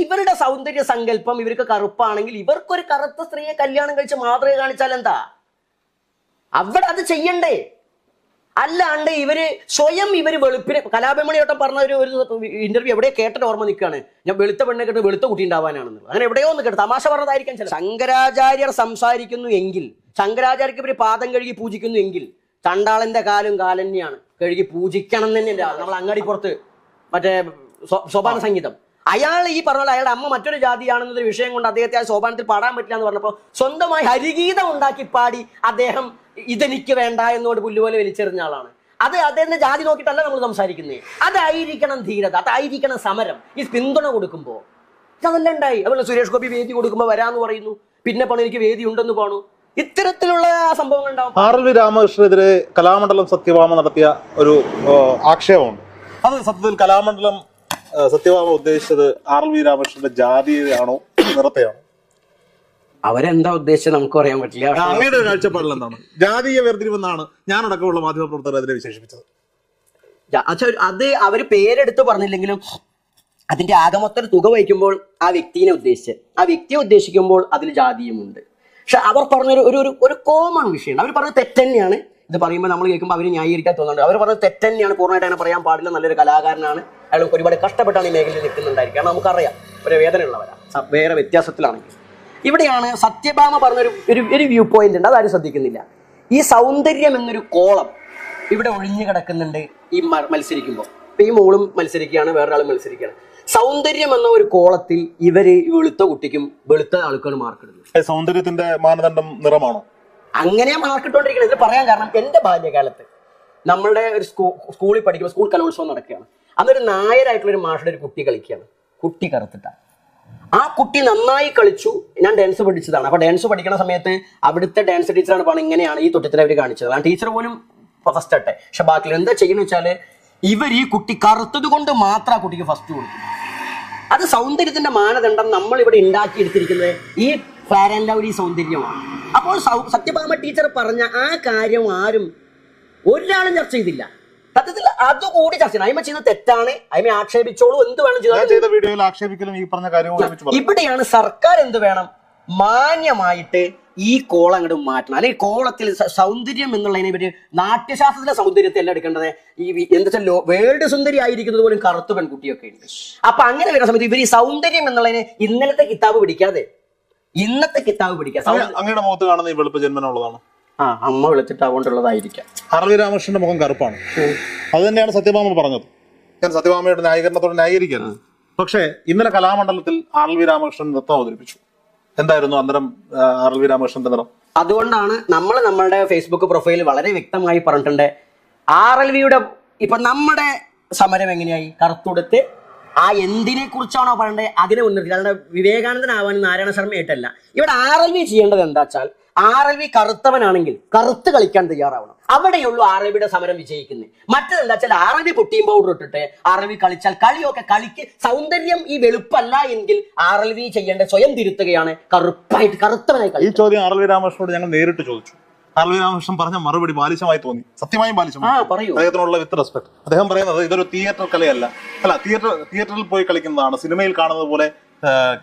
ഇവരുടെ സൗന്ദര്യ സങ്കല്പം ഇവർക്ക് കറുപ്പാണെങ്കിൽ ഇവർക്കൊരു കറുത്ത സ്ത്രീയെ കല്യാണം കഴിച്ച് മാതൃക കാണിച്ചാൽ എന്താ? അവിടെ അത് ചെയ്യണ്ടേ? അല്ലാണ്ട് ഇവർ സ്വയം ഇവർ വെളുപ്പിനെ കലാപമണിയോട്ടം പറഞ്ഞ ഒരു ഇന്റർവ്യൂ എവിടെ കേട്ടിട്ട് ഓർമ്മ നിൽക്കുകയാണ്. ഞാൻ വെളുത്ത പെണ്ണെ കേട്ട് വെളുത്ത കുട്ടി ഉണ്ടാവാനാണെന്ന്. അങ്ങനെ എവിടെയോ ഒന്ന് കേട്ടു തമാശ പറഞ്ഞതായിരിക്കാം ചില ശങ്കരാചാര്യർ സംസാരിക്കുന്നു എങ്കിൽ ശങ്കരാചാര്യക്ക് ഇവർ പാദം കഴുകി പൂജിക്കുന്നു എങ്കിൽ ചണ്ടാളന്റെ കാലും കാലന്യാണ് കഴുകി പൂജിക്കണം തന്നെ നമ്മൾ അങ്ങാടിപ്പുറത്ത് മറ്റേ സോപാന സംഗീതം അയാൾ ഈ പറഞ്ഞ പോലെ അയാളുടെ അമ്മ മറ്റൊരു ജാതിയാണെന്നൊരു വിഷയം കൊണ്ട് അദ്ദേഹത്തെ ആ സോപാനത്തിൽ പാടാൻ പറ്റില്ല എന്ന് പറഞ്ഞപ്പോൾ സ്വന്തമായി ഹരിഗീതം ഉണ്ടാക്കി പാടി അദ്ദേഹം ഇതെനിക്ക് വേണ്ട എന്നോട് പുല്ലുപോലെ വലിച്ചെറിഞ്ഞ ആളാണ്. അത് അദ്ദേഹത്തിന്റെ ജാതി നോക്കിയിട്ടല്ല നമ്മൾ സംസാരിക്കുന്നത് അതായിരിക്കണം ധീരത അതായിരിക്കണം സമരം. ഈ പിന്തുണ കൊടുക്കുമ്പോൾ അതല്ല ഉണ്ടായി. അതുപോലെ സുരേഷ് ഗോപി വേദി കൊടുക്കുമ്പോൾ വരാന്ന് പറയുന്നു. പിന്നെ പണി എനിക്ക് വേദി ഉണ്ടെന്ന് പോണു. ഇത്തരത്തിലുള്ള സംഭവങ്ങൾ ഉണ്ടാവും. ആർ എൽ വി രാമകൃഷ്ണനെതിരെ കലാമണ്ഡലം സത്യഭാമ നടത്തിയ ഒരു ആക്ഷേപമുണ്ട്. അത് സത്യത്തിൽ കലാമണ്ഡലം സത്യഭാമ ഉദ്ദേശിച്ചത് ആർ വി രാമകൃഷ്ണന്റെ ജാതിയാണോ നിറത്തെയാണോ? അവരെന്താ ഉദ്ദേശിച്ചത് നമുക്ക് പറയാൻ പറ്റില്ല. അങ്ങയുടെ കാഴ്ചപ്പാടിൽ എന്താണ്? ജാതീയ വേർതിരിവെന്നാണ് ഞാനടക്കമുള്ള മാധ്യമപ്രവർത്തകർ അതിനെ വിശേഷിപ്പിച്ചത്. അത് അവർ പേരെടുത്ത് പറഞ്ഞില്ലെങ്കിലും അതിന്റെ ആകമൊത്തം തുക വഹിക്കുമ്പോൾ ആ വ്യക്തിനെ ഉദ്ദേശിച്ച് ആ വ്യക്തിയെ ഉദ്ദേശിക്കുമ്പോൾ അതിൽ ജാതിയുമുണ്ട്. പക്ഷെ അവർ പറഞ്ഞൊരു ഒരു ഒരു ഒരു കോമൺ വിഷയമാണ്. അവർ പറഞ്ഞത് തെറ്റന്നെയാണ് ഇത് പറയുമ്പോൾ നമ്മൾ കേൾക്കുമ്പോൾ അവർ ന്യായീകരിക്കാൻ തോന്നുന്നുണ്ട്. അവർ പറഞ്ഞത് തെറ്റന്നെയാണ് പൂർണമായിട്ട് അങ്ങനെ പറയാൻ പാടില്ല. നല്ലൊരു കലാകാരനാണ്. അയാൾ ഒരുപാട് കഷ്ടപ്പെട്ടാണ് ഈ മേഖലയിൽ നിൽക്കുന്നുണ്ടായിരിക്കും കാരണം നമുക്കറിയാം ഒരു വേദനയുള്ളവരാ. സ- വേറെ വ്യത്യാസത്തിലാണെങ്കിൽ. ഇവിടെയാണ് സത്യഭാമ പറഞ്ഞൊരു ഒരു ഒരു വ്യൂ പോയിന്റ് ഉണ്ട്. അതാരും ശ്രദ്ധിക്കുന്നില്ല. ഈ സൗന്ദര്യം എന്നൊരു കോളം ഇവിടെ ഒഴിഞ്ഞു കിടക്കുന്നുണ്ട് ഈ മത്സരിക്കുമ്പോൾ. ഇപ്പം ഈ മോളും മത്സരിക്കുകയാണ് വേറൊരാളും മത്സരിക്കുകയാണ്. സൗന്ദര്യം എന്ന ഒരു കോളത്തിൽ ഇവർ വെളുത്ത കുട്ടിക്കും വെളുത്ത ആൾക്കാണ് മാർക്കിടുന്നത് സൗന്ദര്യത്തിന്റെ മാനദണ്ഡം നിറമാണോ? അങ്ങനെ മാർക്കിട്ടോണ്ടിരിക്കുന്നത് ഇത് പറയാൻ കാരണം എന്റെ ബാല്യകാലത്ത് നമ്മളുടെ ഒരു സ്കൂ സ്കൂളിൽ പഠിക്കുമ്പോൾ സ്കൂൾ കലോത്സവം നടക്കുകയാണ്. അന്നൊരു നായരായിട്ടുള്ള ഒരു മാഷയുടെ ഒരു കുട്ടി കളിക്കുകയാണ്. കുട്ടി കറുത്തിട്ടാണ് ആ കുട്ടി നന്നായി കളിച്ചു. ഞാൻ ഡാൻസ് പഠിച്ചതാണ്. അപ്പൊ ഡാൻസ് പഠിക്കുന്ന സമയത്ത് അവിടുത്തെ ഡാൻസ് ടീച്ചറാണ് പറഞ്ഞത് ഇങ്ങനെയാണ് ഈ തൊട്ടത്തിൽ അവർ കാണിച്ചത്. ആ ടീച്ചർ പോലും ഫസ്റ്റ് ആട്ടെ പക്ഷെ ബാക്കിൽ എന്താ ചെയ്യുന്നത് വെച്ചാൽ ഇവർ ഈ കുട്ടി കറുത്തത് കൊണ്ട് മാത്രം ആ കുട്ടിക്ക് ഫസ്റ്റ് കൊടുക്കും. അത് സൗന്ദര്യത്തിന്റെ മാനദണ്ഡം നമ്മൾ ഇവിടെ ഉണ്ടാക്കിയെടുത്തിരിക്കുന്നത് ഈ ഫാരൻലൗരി സൗന്ദര്യമാണ്. അപ്പോൾ സത്യഭാമ ടീച്ചർ പറഞ്ഞ ആ കാര്യം ആരും ഒരാളും ചർച്ച ചെയ്തില്ല. സത്യത്തിൽ അതുകൂടി ചർച്ച ചെയ്യണം. അയിമ ചെയ്യുന്നത് തെറ്റാണ്. അയിമ ആക്ഷേപിച്ചോളൂ. എന്ത് വേണം ഞാൻ ചെയ്ത വീഡിയോയിൽ ആക്ഷേപിക്കലും ഈ പറഞ്ഞ കാര്യവും ഒരുമിച്ച് പറഞ്ഞു ഇവിടെയാണ് സർക്കാർ എന്ത് വേണം? മാന്യമായിട്ട് ഈ കോളം അങ്ങോട്ട് മാറ്റണം. അല്ലെങ്കിൽ കോളത്തിൽ സ- സൗന്ദര്യം എന്നുള്ളതിനെ പറ്റി നാട്യശാസ്ത്രത്തിലെ സൗന്ദര്യത്തെ അല്ല എടുക്കേണ്ടത്. ഈ വി- എന്താ വെച്ചാൽ വേൾഡ് സുന്ദരി ആയിരിക്കുന്നത് പോലും കറുത്ത പെൺകുട്ടിയൊക്കെ ഉണ്ട് അപ്പൊ അങ്ങനെ വരുന്ന സമയത്ത് ഇവർ ഈ സൗന്ദര്യം എന്നുള്ളതിനെ ഇന്നലത്തെ കിതാബ് പിടിക്കാതെ ഇന്നത്തെ കിതാബ് പിടിക്കുക സൗ- അങ്ങയുടെ മുഖത്ത് കാണുന്ന ഈ വെളുപ്പ് ജന്മനുള്ളതാണ്. ആ അമ്മ വിളിച്ചിട്ട് അതുകൊണ്ടുള്ളതായിരിക്കാം. ആർ രാമകൃഷ്ണന്റെ മുഖം കറുപ്പാണ്. അത് തന്നെയാണ് സത്യഭാമ പറഞ്ഞത്. ഞാൻ സത്യഭാമയുടെ ന്യായീകരണത്തോടെ ന്യായീകരിക്കരുത്. പക്ഷേ ഇന്നലെ കലാമണ്ഡലത്തിൽ ആർ വി രാമകൃഷ്ണൻ നൃത്തം അവതരിപ്പിച്ചു. എന്തായിരുന്നു അന്നേരം ആർ വി രാമകൃഷ്ണന്റെ നിറം അതുകൊണ്ടാണ് നമ്മൾ നമ്മളുടെ ഫേസ്ബുക്ക് പ്രൊഫൈൽ വളരെ വ്യക്തമായി പറഞ്ഞിട്ടുണ്ട്. ആർ എൽ വിയുടെ ഇപ്പൊ നമ്മുടെ സമരം എങ്ങനെയായി? കറുത്തുടുത്ത് ആ എന്തിനെ കുറിച്ചാണോ പറയേണ്ടത് അതിനെ മുൻനിർത്തി. വിവേകാനന്ദൻ വിവേകാനന്ദനാവാൻ നാരായണ ശർമ്മയായിട്ടല്ല ഇവിടെ ആർ എൽ വി ചെയ്യേണ്ടത് എന്താ വെച്ചാൽ ആർ എൽ വി കറുത്തവനാണെങ്കിൽ കറുത്ത് കളിക്കാൻ തയ്യാറാവണം. അവിടെയുള്ളൂ ആർ എൽ വിയുടെ സമരം വിജയിക്കുന്നത്. മറ്റത് എന്താ വെച്ചാൽ ആർ എൽ വി പൊട്ടിയും പൗഡർ ഇട്ടിട്ട് ആർ എൽ വി കളിച്ചാൽ കളിയൊക്കെ കളിക്ക് സൗന്ദര്യം ഈ വെളുപ്പല്ല എങ്കിൽ ആർ എൽ വി ചെയ്യേണ്ട സ്വയം തിരുത്തുകയാണ് കറുപ്പായിട്ട് കറുത്തവനായി ഈ ചോദ്യം ആർ എൽ വി രാമകൃഷ്ണനോട് ഞങ്ങൾ നേരിട്ട് ചോദിച്ചു. ആർ എൽ വി രാമകൃഷ്ണൻ പറഞ്ഞ മറുപടി ബാലിശമായി തോന്നി. സത്യമായും ബാലിശമായി അദ്ദേഹത്തിനുള്ള വിത്ത് റെസ്പെക്ട് അദ്ദേഹം പറയുന്നത് ഇതൊരു തിയേറ്റർ കലയല്ല. അല്ല തിയേറ്റർ തിയേറ്ററിൽ പോയി കളിക്കുന്നതാണ്. സിനിമയിൽ കാണുന്നത് പോലെ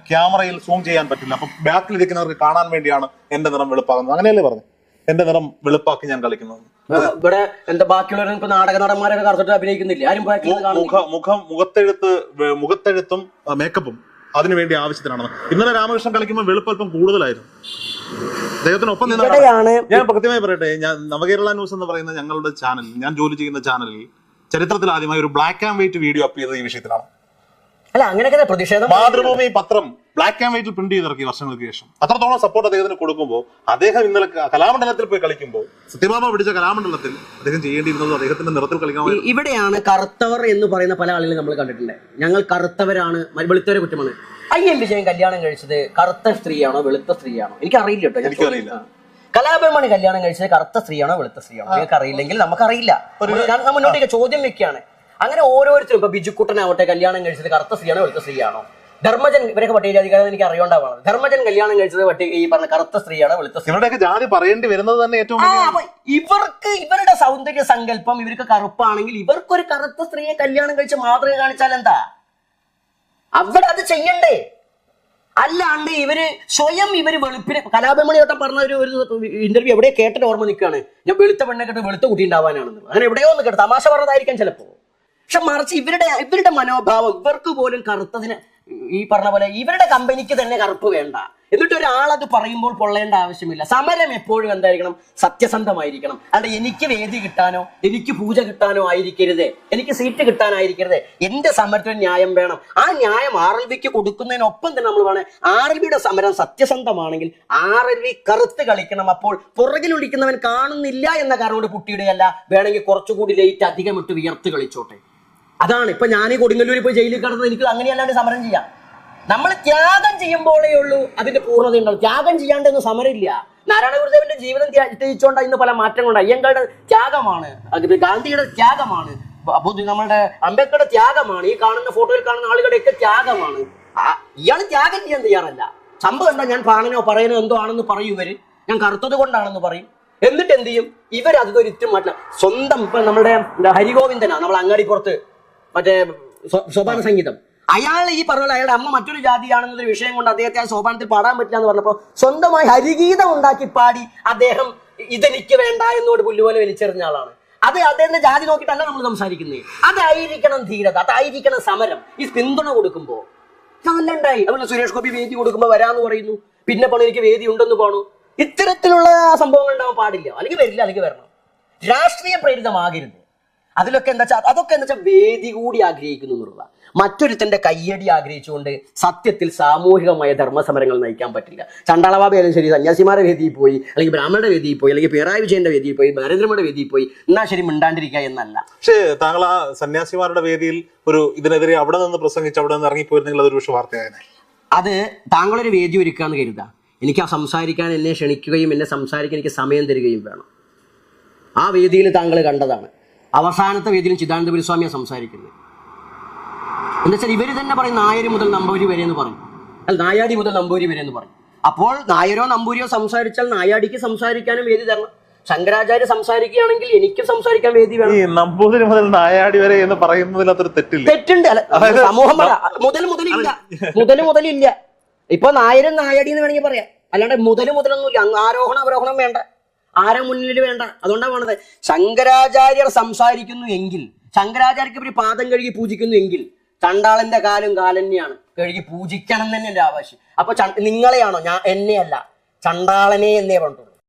ക്യാമറയിൽ സൂം ചെയ്യാൻ പറ്റില്ല. അപ്പൊ ബാക്കിൽ ഇരിക്കുന്നവർക്ക് കാണാൻ വേണ്ടിയാണ് എന്റെ നിറം വെളുപ്പാകുന്നത്. അങ്ങനെയല്ലേ പറഞ്ഞു? എന്റെ നിറം വെളുപ്പാക്കി ഞാൻ കളിക്കുന്നത്. ഇവിടെ എന്താ ബാക്കിയുള്ളവരും ഇപ്പൊ നാടക നടന്മാരൊക്കെ കറുത്തിട്ട് അഭിനയിക്കുന്നില്ല? ആരും മുഖ മുഖം മുഖത്തെഴുത്ത് മുഖത്തെഴുത്തും മേക്കപ്പും അതിനുവേണ്ടി ആവശ്യത്തിനാണ്. ഇന്നലെ രാമകൃഷ്ണൻ കളിക്കുമ്പോൾ വെളുപ്പൽപ്പം കൂടുതലായിരുന്നു. അദ്ദേഹത്തിനൊപ്പം നിന്നാണ് ഞാൻ കൃത്യമായി പറയട്ടെ ഞാൻ നവകേരള ന്യൂസ് എന്ന് പറയുന്ന ഞങ്ങളുടെ ചാനൽ ഞാൻ ജോലി ചെയ്യുന്ന ചാനലിൽ ചരിത്രത്തിൽ ആദ്യമായി ഒരു black and white video up ചെയ്തത് ഈ വിഷയത്തിലാണ്. അല്ല അങ്ങനെയൊക്കെ പ്രതിഷേധം മാതൃഭൂമി പത്രം ബ്ലാക്ക് ആൻഡ് വൈറ്റിൽ പ്രിന്റ് ചെയ്തിറക്കി വർഷങ്ങൾക്ക് ശേഷം. അത്രത്തോളം സപ്പോർട്ട് അദ്ദേഹത്തിന് കൊടുക്കുമ്പോൾ അദ്ദേഹം ഇന്നലെ കലാമണ്ഡലത്തിൽ പോയി കളിക്കുമ്പോൾ സത്യഭാമ പിടിച്ച കലാമണ്ഡലത്തിൽ അദ്ദേഹം ചെയ്യേണ്ടിയിരുന്നത് അദ്ദേഹത്തിന്റെ നിറത്തിൽ കളിക്കാൻ ഇവിടെയാണ് കറുത്തവർ എന്ന് പറയുന്ന പല ആളുകളും നമ്മൾ കണ്ടിട്ടുണ്ട്. ഞങ്ങൾ കറുത്തവരാണ് വെളുത്തവരെ കുറ്റമാണ്. അയ്യൻ വിജയൻ കല്യാണം കഴിച്ചത് കറുത്ത സ്ത്രീയാണോ വെളുത്ത സ്ത്രീയാണോ? എനിക്ക് അറിയില്ല കേട്ടോ എനിക്കറിയില്ല. കലാപരമാണ് കല്യാണം കഴിച്ചത് കറുത്ത സ്ത്രീയാണോ വെളുത്ത സ്ത്രീയാണോ? നിങ്ങൾക്ക് അറിയില്ലെങ്കിൽ നമുക്കറിയില്ല. ഞാൻ മുന്നോട്ടേക്ക് ചോദ്യം വെക്കുകയാണ്. അങ്ങനെ ഓരോരുത്തരും ഇപ്പൊ ബിജുക്കുട്ടനാവട്ടെ കല്യാണം കഴിച്ചത് കറുത്ത സ്ത്രീയാണോ വെളുത്ത സ്ത്രീയാണോ? ധർമ്മജൻ ഇവരൊക്കെ പട്ടികജാതിക്കാരെ എനിക്ക് അറിയോണ്ടാവാണ് ധർമ്മജൻ കല്യാണം കഴിച്ചത് പട്ടി ഈ പറഞ്ഞ കറുത്ത സ്ത്രീയാണ് വെളുത്ത സ്ത്രീ ഇവരുടെയൊക്കെ ജാതി പറയേണ്ടി വരുന്നത് തന്നെ ഏറ്റവും ഇവർക്ക് ഇവരുടെ സൗന്ദര്യ സങ്കല്പം ഇവർക്ക് കറുപ്പാണെങ്കിൽ ഇവർക്കൊരു കറുത്ത സ്ത്രീയെ കല്യാണം കഴിച്ച് മാതൃക കാണിച്ചാൽ എന്താ? അവിടെ അത് ചെയ്യണ്ടേ? അല്ലാണ്ട് ഇവർ സ്വയം ഇവർ വെളുപ്പിനെ കലാഭിമണിയോട്ടം പറഞ്ഞ ഒരു ഒരു ഇന്റർവ്യൂ എവിടെയോ കേട്ടിട്ട് ഓർമ്മ നിൽക്കുകയാണ്. ഞാൻ വെളുത്ത പെണ്ണെ കേട്ട് വെളുത്ത കുട്ടി ഉണ്ടാവാനാണെന്ന്. അങ്ങനെ എവിടെയോ ഒന്ന് കേട്ടോ തമാശ പറഞ്ഞതായിരിക്കാം ചിലപ്പോ. പക്ഷെ മറിച്ച് ഇവരുടെ ഇവരുടെ മനോഭാവം ഇവർക്ക് പോലും കറുത്തതിന് ഈ പറഞ്ഞ പോലെ ഇവരുടെ കമ്പനിക്ക് തന്നെ കറുപ്പ് വേണ്ട. എന്നിട്ട് ഒരാൾ അത് പറയുമ്പോൾ പൊള്ളേണ്ട ആവശ്യമില്ല. സമരം എപ്പോഴും എന്തായിരിക്കണം? സത്യസന്ധമായിരിക്കണം. അല്ലാണ്ട് എനിക്ക് വേദി കിട്ടാനോ എനിക്ക് പൂജ കിട്ടാനോ ആയിരിക്കരുത്. എനിക്ക് സീറ്റ് കിട്ടാനായിരിക്കരുത്. എന്റെ സമരത്തിന് ന്യായം വേണം. ആ ന്യായം ആർ എൽ വിക്ക് കൊടുക്കുന്നതിനൊപ്പം തന്നെ നമ്മൾ വേണേ ആർ എൽ വിയുടെ സമരം സത്യസന്ധമാണെങ്കിൽ ആർ എൽ വി കറുത്ത് കളിക്കണം. അപ്പോൾ പുറകിലൊളിക്കുന്നവൻ കാണുന്നില്ല എന്ന കാരണം കൊണ്ട് കുട്ടിയുടെയല്ല വേണമെങ്കിൽ കുറച്ചുകൂടി ലേറ്റ് അധികം ഇട്ട് വിയർത്ത് കളിച്ചോട്ടെ. അതാണ്. ഇപ്പൊ ഞാൻ ഈ കൊടുങ്ങല്ലൂരി പോയി ജയിലിൽ കിടന്നത് എനിക്ക് അങ്ങനെയല്ലാണ്ട് സമരം ചെയ്യാം. നമ്മൾ ത്യാഗം ചെയ്യുമ്പോഴേ ഉള്ളൂ അതിന്റെ പൂർണത ഉണ്ടാവും ത്യാഗം ചെയ്യാണ്ടൊന്നും സമരമില്ല. നാരായണ ഗുരുദേവന്റെ ജീവിതം ത്യാ- ത്യജിച്ചുകൊണ്ട് ഇന്ന് പല മാറ്റങ്ങളുണ്ട് അയ്യങ്കളുടെ ത്യാഗമാണ്. ഗാന്ധിയുടെ ത്യാഗമാണ്. നമ്മുടെ അംബേദ്കറുടെ ത്യാഗമാണ്. ഈ കാണുന്ന ഫോട്ടോയിൽ കാണുന്ന ആളുകളുടെയൊക്കെ ത്യാഗമാണ്. ഇയാൾ ത്യാഗം ചെയ്യാൻ തയ്യാറല്ല. സംഭവം എന്താ ഞാൻ പാണനോ പറയണോ എന്തോ ആണെന്ന് പറയും ഇവർ. ഞാൻ കറുത്തത് കൊണ്ടാണെന്ന് പറയും. എന്നിട്ട് എന്ത് ചെയ്യും ഇറ്റും മാറ്റില്ല സ്വന്തം ഇപ്പൊ നമ്മുടെ ഹരിഗോവിന്ദനാണ് ഹരിഗോവിന്ദനാ. നമ്മൾ അങ്ങാടിപ്പുറത്ത് മറ്റേ സോപാന സംഗീതം. അയാൾ ഈ പറഞ്ഞ പോലെ അയാളുടെ അമ്മ മറ്റൊരു ജാതിയാണെന്നൊരു വിഷയം കൊണ്ട് അദ്ദേഹത്തെ ആ സോപാനത്തിൽ പാടാൻ പറ്റില്ല എന്ന് പറഞ്ഞപ്പോൾ സ്വന്തമായി ഹരിഗീതം ഉണ്ടാക്കി പാടി അദ്ദേഹം ഇതെനിക്ക് വേണ്ട എന്നോട് പുല്ലുപോലെ വലിച്ചെറിഞ്ഞ ആളാണ്. അത് അദ്ദേഹത്തിന്റെ ജാതി നോക്കിയിട്ടല്ല നമ്മൾ സംസാരിക്കുന്നത് അതായിരിക്കണം ധീരത അതായിരിക്കണം സമരം. ഈ പിന്തുണ കൊടുക്കുമ്പോൾ ഉണ്ടായി അതുപോലെ സുരേഷ് ഗോപി വേദി കൊടുക്കുമ്പോൾ വരാന്ന് പറയുന്നു. പിന്നെ പണം എനിക്ക് വേദി ഉണ്ടെന്ന് പോണു. ഇത്തരത്തിലുള്ള സംഭവങ്ങൾ ഉണ്ടാവാൻ പാടില്ല. അല്ലെങ്കിൽ വരില്ല അല്ലെങ്കിൽ വരണം. രാഷ്ട്രീയ പ്രേരിതമാകരുത്. അതിലൊക്കെ എന്താ വെച്ചാൽ അതൊക്കെ എന്താ വെച്ചാൽ വേദി കൂടി ആഗ്രഹിക്കുന്നു എന്നുള്ളതാണ് മറ്റൊരുത്തന്റെ കയ്യടി ആഗ്രഹിച്ചുകൊണ്ട് സത്യത്തിൽ സാമൂഹികമായ ധർമ്മസമരങ്ങൾ നയിക്കാൻ പറ്റില്ല. ചണ്ടാളബാബയായാലും ശരി സന്യാസിമാരുടെ വേദിയിൽ പോയി അല്ലെങ്കിൽ ബ്രാഹ്മണരുടെ വേദിയിൽ പോയി അല്ലെങ്കിൽ പിണറായി വിജയന്റെ വേദിയിൽ പോയി നരേന്ദ്രമോദിയുടെ വേദിയിൽ പോയി എന്നാ ശരി മിണ്ടാണ്ടിരിക്കുക എന്നല്ല. പക്ഷേ താങ്കൾ ആ സന്യാസിമാരുടെ വേദിയിൽ ഒരു ഇതിനെതിരെ അവിടെ നിന്ന് പ്രസംഗിച്ച് അവിടെ നിന്ന് ഇറങ്ങിപ്പോയിരുന്നെങ്കിൽ അതൊരു പക്ഷേ വാർത്തയായനെ. അത് താങ്കളൊരു വേദി ഒരുക്കാന്ന് കരുതാം. എനിക്ക് ആ സംസാരിക്കാൻ എന്നെ ക്ഷണിക്കുകയും എന്നെ സംസാരിക്കാൻ എനിക്ക് സമയം തരികയും വേണം. ആ വേദിയിൽ താങ്കൾ കണ്ടതാണ്. അവസാനത്തെ വേദിയിൽ ചിദാനന്ദപുരി സ്വാമിയാണ് സംസാരിക്കുന്നത്. എന്നുവെച്ചാൽ ഇവർ തന്നെ പറയും നായര് മുതൽ നമ്പൂരി വരെ എന്ന് പറഞ്ഞു അല്ല നായാടി മുതൽ നമ്പൂരി വരെ എന്ന് പറഞ്ഞു അപ്പോൾ നായരോ നമ്പൂരിയോ സംസാരിച്ചാൽ നായാടിക്ക് സംസാരിക്കാനും വേദി തരണം. ശങ്കരാചാര്യ സംസാരിക്കുകയാണെങ്കിൽ എനിക്ക് സംസാരിക്കാൻ വേദി വേണം. ഈ നമ്പൂതിരി മുതൽ നായാടി വരെ എന്ന് പറയുന്നതിൽ അതൊരു തെറ്റില്ല? തെറ്റുണ്ട്. അല്ല സമൂഹം മുതൽ മുതലില്ല. മുതൽ മുതലില്ല. ഇപ്പൊ നായരും നായാടി എന്ന് വേണമെങ്കിൽ പറയാം. അല്ലാണ്ട് മുതൽ മുതലൊന്നുമില്ല. ആരോഹണം അവരോഹണം വേണ്ട. ആരും മുന്നിൽ വേണ്ട? അതുകൊണ്ടാണ് വേണ്ടത് ശങ്കരാചാര്യർ സംസാരിക്കുന്നു എങ്കിൽ ശങ്കരാചാര്യക്ക് ഇപ്പൊ പാദം കഴുകി പൂജിക്കുന്നു എങ്കിൽ ചണ്ടാളന്റെ കാലും കാലന്നെയാണ് കഴുകി പൂജിക്കണം തന്നെ എന്റെ ആവശ്യം. അപ്പൊ നിങ്ങളെയാണോ? ഞാൻ എന്നെയല്ല. ചണ്ടാളനെ എന്നേ പറഞ്ഞിട്ടുള്ളൂ.